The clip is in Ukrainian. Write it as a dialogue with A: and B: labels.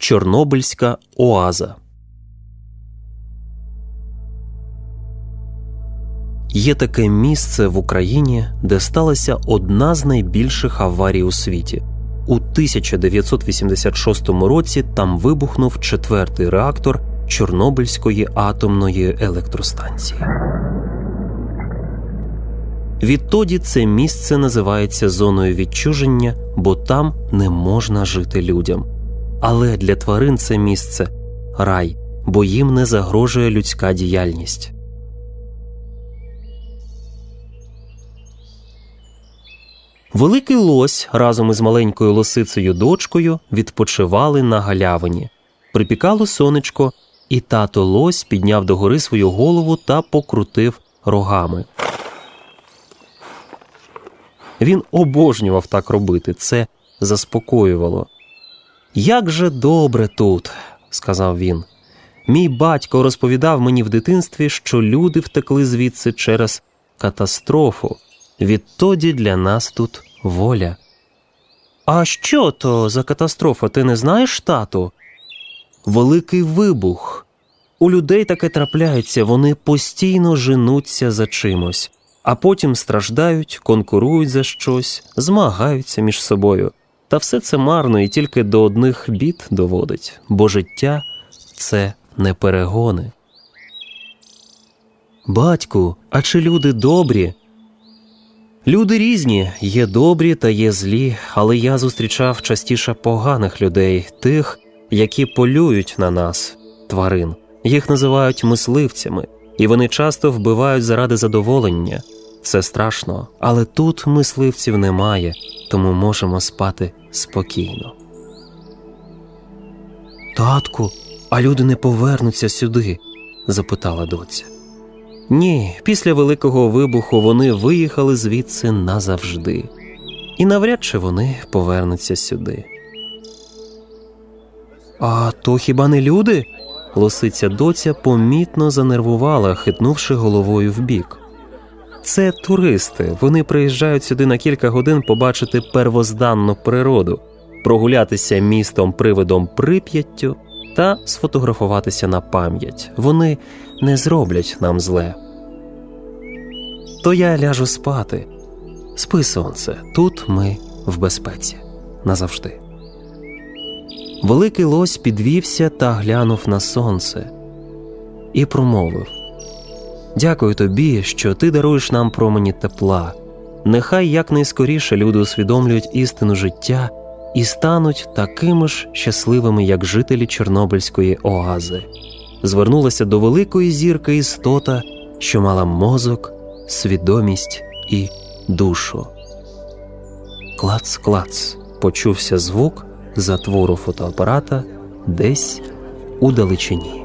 A: Чорнобильська оаза. Є таке місце в Україні, де сталася одна з найбільших аварій у світі. У 1986 році там вибухнув четвертий реактор Чорнобильської атомної електростанції. Відтоді це місце називається зоною відчуження, бо там не можна жити людям. Але для тварин це місце рай, бо їм не загрожує людська діяльність. Великий лось разом із маленькою лосицею дочкою відпочивали на галявині. Припікало сонечко, і тато лось підняв догори свою голову та покрутив рогами. Він обожнював так робити, це заспокоювало. Як же добре тут, сказав він. Мій батько розповідав мені в дитинстві, що люди втекли звідси через катастрофу. Відтоді для нас тут воля. А що то за катастрофа, ти не знаєш, тату? Великий вибух. У людей таке трапляється, вони постійно женуться за чимось, а потім страждають, конкурують за щось, змагаються між собою. Та все це марно і тільки до одних бід доводить, бо життя це не перегони. Батьку, а чи люди добрі? Люди різні, є добрі та є злі, але я зустрічав частіше поганих людей, тих, які полюють на нас, тварин. Їх називають мисливцями, і вони часто вбивають заради задоволення. Це страшно, але тут мисливців немає, тому можемо спати спокійно. Татку, а люди не повернуться сюди? запитала доця. Ні, після великого вибуху вони виїхали звідси назавжди, і навряд чи вони повернуться сюди. А то хіба не люди? Лосиця доця помітно занервувала, хитнувши головою вбік. Це туристи. Вони приїжджають сюди на кілька годин побачити первозданну природу, прогулятися містом привидом Прип'яттю та сфотографуватися на пам'ять. Вони не зроблять нам зле. То я ляжу спати. Спи, сонце, тут ми в безпеці назавжди. Великий лось підвівся та глянув на сонце і промовив Дякую тобі, що ти даруєш нам промені тепла. Нехай якнайскоріше люди усвідомлюють істину життя і стануть такими ж щасливими, як жителі Чорнобильської оази. Звернулася до великої зірки істота, що мала мозок, свідомість і душу. Клац-клац почувся звук затвору фотоапарата десь у далечині.